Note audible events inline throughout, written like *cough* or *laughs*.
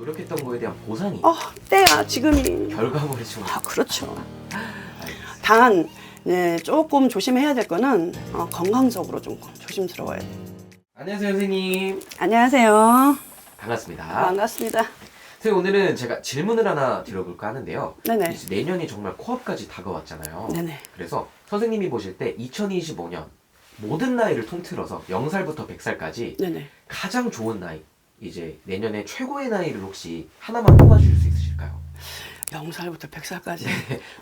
노력했던 거에 대한 보상이 어, 때야 지금이. 결과물이 좀 아, 그렇죠. 단, 네, 조금 조심해야 될 거는 어, 건강적으로 좀 조심스러워야 돼. 안녕하세요 선생님 안녕하세요. 반갑습니다. 반갑습니다. 선생님 오늘은 제가 질문을 하나 드려볼까 하는데요. 네네. 이제 내년이 정말 코앞까지 다가왔잖아요. 네네. 그래서 선생님이 보실 때 2025년 모든 나이를 통틀어서 0살부터 100살까지 네네. 가장 좋은 나이 이제 내년에 최고의 나이를 혹시 하나만 뽑아주실 수 있으실까요? 0살부터 100살까지.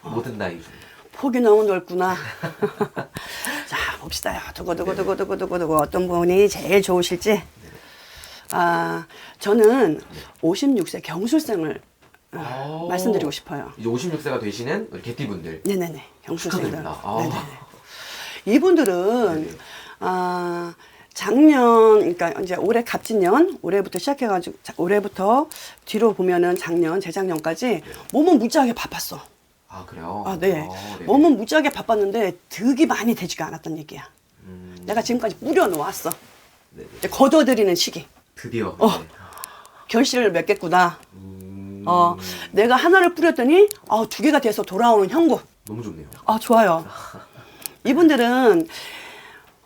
모든 나이 중. 폭이 너무 넓구나. *laughs* 자, 봅시다. 두고두고두고두고두고 어떤 분이 제일 좋으실지. 아, 저는 56세 경술생을 어, 오. 말씀드리고 싶어요. 이제 56세가 되시는 우리 개띠분들 네네네. 경술생들. 축하드립니다. 아. 네네네. 이분들은 네네. 아, 작년, 그러니까 이제 올해 갑진년, 올해부터 시작해가지고, 자, 올해부터 뒤로 보면은 작년, 재작년까지 몸은 무지하게 바빴어. 아 그래요? 아, 네. 아, 네네. 몸은 무지하게 바빴는데 득이 많이 되지가 않았던 얘기야. 음, 내가 지금까지 뿌려놓았어. 네네. 이제 걷어들이는 시기. 드디어 어. 네. 결실을 맺겠구나. 음, 어, 내가 하나를 뿌렸더니, 아, 두 개가 돼서 돌아오는 형국. 너무 좋네요. 아, 좋아요. *laughs* 이분들은,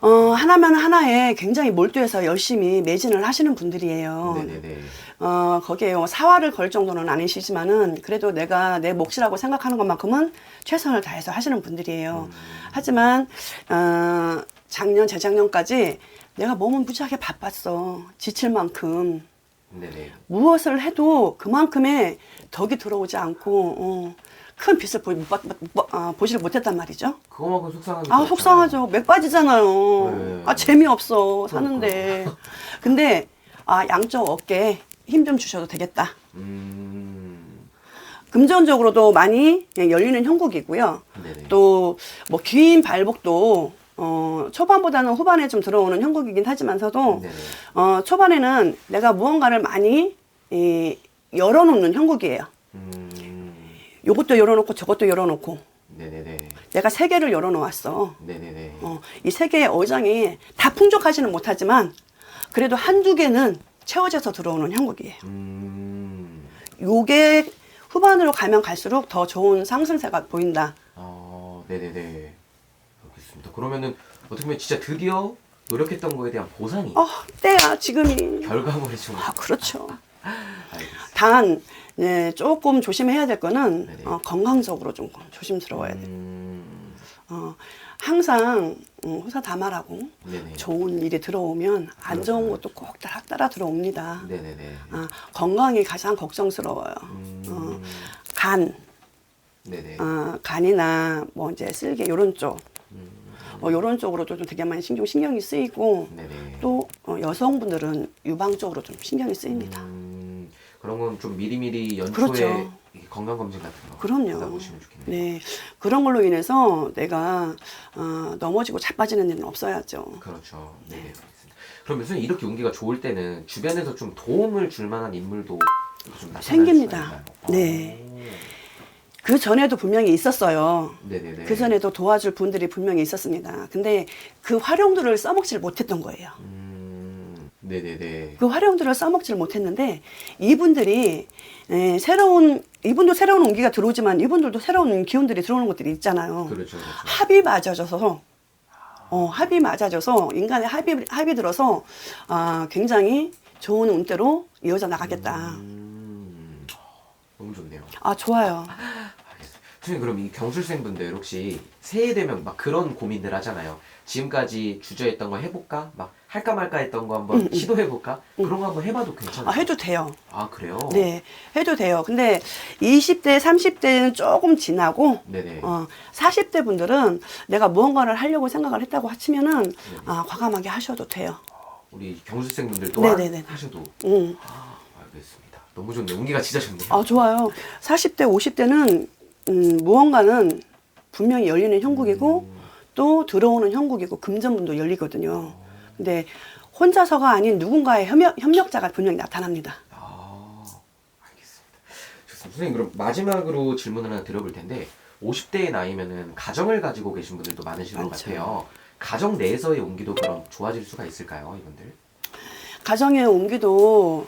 어, 하나면 하나에 굉장히 몰두해서 열심히 매진을 하시는 분들이에요. 네네네. 어, 거기에 뭐 사활을 걸 정도는 아니시지만은 그래도 내가 내 몫이라고 생각하는 것만큼은 최선을 다해서 하시는 분들이에요. 음. 하지만, 어, 작년, 재작년까지 내가 몸은 무지하게 바빴어. 지칠 만큼. 네네. 무엇을 해도 그만큼의 덕이 들어오지 않고, 어, 큰 빛을 보, 못, 봤- 못, 봐- 아, 보지를 못했단 말이죠. 그거만큼 속상한 게 아. 속상하죠. 맥 빠지잖아요. 네. 아, 재미없어. 사는데. *laughs* 근데, 아, 양쪽 어깨에 힘 좀 주셔도 되겠다. 음. 금전적으로도 많이 예, 열리는 형국이고요. 네네. 또, 뭐, 긴 발복도, 어, 초반보다는 후반에 좀 들어오는 형국이긴 하지만서도, 네네. 어, 초반에는 내가 무언가를 많이, 이, 열어놓는 형국이에요. 음. 요것도 열어놓고 저것도 열어놓고. 네네네. 내가 세 개를 열어놓았어. 네네네. 어, 이 세 개의 어장이 다 풍족하지는 못하지만 그래도 한두 개는 채워져서 들어오는 형국이에요. 음. 요게 후반으로 가면 갈수록 더 좋은 상승세가 보인다. 아, 네네네. 알겠습니다. 그러면은 어떻게 보면 진짜 드디어 노력했던 거에 대한 보상이 어, 때야, 지금이. 결과물이 좀 아, 그렇죠. 단, 네, 조금 조심해야 될 거는 네네. 어, 건강적으로 좀 조심스러워야 돼. 음. 어, 항상 음, 호사 다말하고 네네. 좋은 일이 들어오면 안 좋은 것도 꼭 따라, 따라 들어옵니다. 네네네. 아, 건강이 가장 걱정스러워요. 음. 어, 간, 네네. 어, 간이나 뭐 이제 쓸개 요런 쪽, 음. 뭐 요런 쪽으로도 좀 되게 많이 신경 신경이 쓰이고 네네. 또 어, 여성분들은 유방 쪽으로 좀 신경이 쓰입니다. 음, 그런 건 좀 미리미리 연초에 그렇죠. 건강 검진 같은 거 그럼요. 받아보시면 좋겠네요. 네, 그런 걸로 인해서 내가 어, 넘어지고 자빠지는 일은 없어야죠. 그렇죠. 네, 알겠습니다. 그럼 선생님 이렇게 운기가 좋을 때는 주변에서 좀 도움을 줄 만한 인물도 좀 생깁니다. 네. 그 전에도 분명히 있었어요. 오, 네네네. 그 전에도 도와줄 분들이 분명히 있었습니다. 근데 그 활용들을 써먹질 못했던 거예요. 음, 네네네. 그 활용들을 써먹질 못했는데 이분들이 에, 새로운 이분도 새로운 온기가 들어오지만 이분들도 새로운 기운들이 들어오는 것들이 있잖아요. 그렇죠, 그렇죠. 합이 맞아져서 어, 합이 맞아져서 인간의 합이 합이 들어서 아, 굉장히 좋은 운대로 이어져 나가겠다. 음, 너무 좋네요. 아 좋아요. 선생님 그럼 이 경술생분들 혹시 새해 되면 막 그런 고민들 하잖아요. 지금까지 주저했던 거 해볼까? 막 할까 말까 했던 거 한번 시도해볼까? 그런 거 한번 해봐도 괜찮아요. 아, 해도 돼요. 아 그래요? 네, 해도 돼요. 근데 20대, 30대는 조금 지나고 네네. 어, 40대 분들은 내가 무언가를 하려고 생각을 했다고 하시면은 아, 과감하게 하셔도 돼요. 우리 경술생분들 또한 네네네. 하셔도 음. 아, 알겠습니다. 너무 좋네요. 운기가 진짜 좋네요. 아, 좋아요. 40대, 50대는 음, 무언가는 분명히 열리는 형국이고 또 들어오는 형국이고 금전문도 열리거든요. 근데 혼자서가 아닌 누군가의 협력, 협력자가 분명히 나타납니다. 아, 알겠습니다. 좋습니다. 선생님 그럼 마지막으로 질문을 하나 드려볼 텐데 50대의 나이면은 가정을 가지고 계신 분들도 많으실 것 많죠. 같아요. 가정 내에서의 온기도 그럼 좋아질 수가 있을까요, 이분들? 가정의 온기도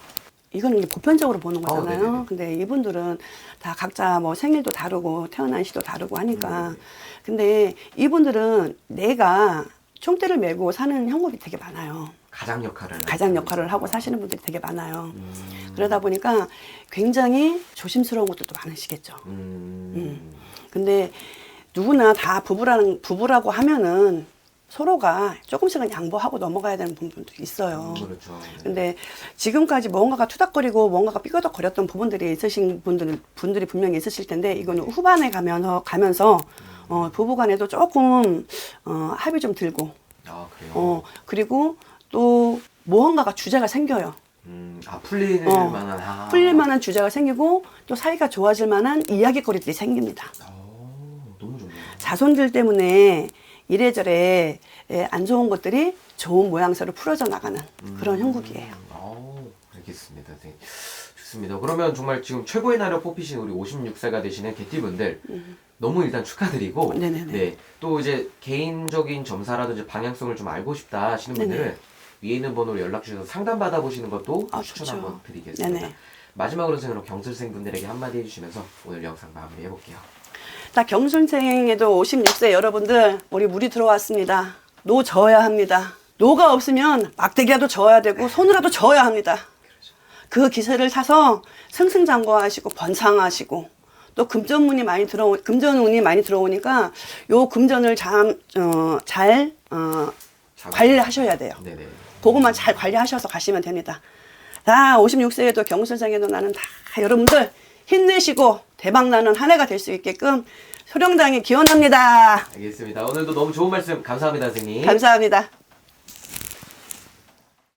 이거는 이제 보편적으로 보는 어, 거잖아요. 네네네. 근데 이분들은 다 각자 뭐 생일도 다르고 태어난 시도 다르고 하니까. 음. 근데 이분들은 내가 총대를 메고 사는 형국이 되게 많아요. 가장 역할을 가장 하는 역할을 하고. 사시는 분들이 되게 많아요. 음. 그러다 보니까 굉장히 조심스러운 것들도 많으시겠죠. 음. 근데 누구나 다 부부라는 부부라고 하면은 서로가 조금씩은 양보하고 넘어가야 되는 부분도 있어요. 음, 그렇죠. 네. 근데 지금까지 뭔가가 투닥거리고 뭔가가 삐거덕거렸던 부분들이 있으신 분들 분들이 분명히 있으실 텐데 이거는 후반에 가면서 가면서 어, 부부 간에도 조금 어, 합이 좀 들고 아 그래요. 어 그리고 또 무언가가 주제가 생겨요. 음, 아 풀릴 어, 만한 아. 풀릴 만한 주제가 생기고 또 사이가 좋아질 만한 이야기거리들이 생깁니다. 오, 너무 좋네요. 자손들 때문에 이래저래 예, 안 좋은 것들이 좋은 모양새로 풀어져 나가는 그런 형국이에요. 오, 알겠습니다. 네. 좋습니다. 그러면 정말 지금 최고의 나라 뽑히신 우리 56세가 되시는 개띠분들 너무 일단 축하드리고 음. 네네네. 네. 또 이제 개인적인 점사라든지 방향성을 좀 알고 싶다 하시는 분들은 네네. 위에 있는 번호로 연락 주셔서 상담 받아보시는 것도 아, 추천 좋죠. 한번 드리겠습니다. 네네. 마지막으로 저는 경술생 분들에게 한마디 해주시면서 오늘 영상 마무리해 볼게요. 자, 경순생에도 56세 여러분들, 우리 물이 들어왔습니다. 노 저어야 합니다. 노가 없으면 막대기라도 저어야 되고, 손으로도 저어야 합니다. 그 기세를 타서 승승장구하시고, 번창하시고, 또 금전운이 많이 들어오, 금전운이 많이 들어오니까, 요 금전을 잠, 어, 잘, 어, 관리하셔야 돼요. 네네. 그것만 잘 관리하셔서 가시면 됩니다. 자, 56세에도 경술생에도 나는 다 여러분들 힘내시고 대박나는 한 해가 될 수 있게끔 소령당이 기원합니다. 알겠습니다. 오늘도 너무 좋은 말씀 감사합니다, 선생님. 감사합니다.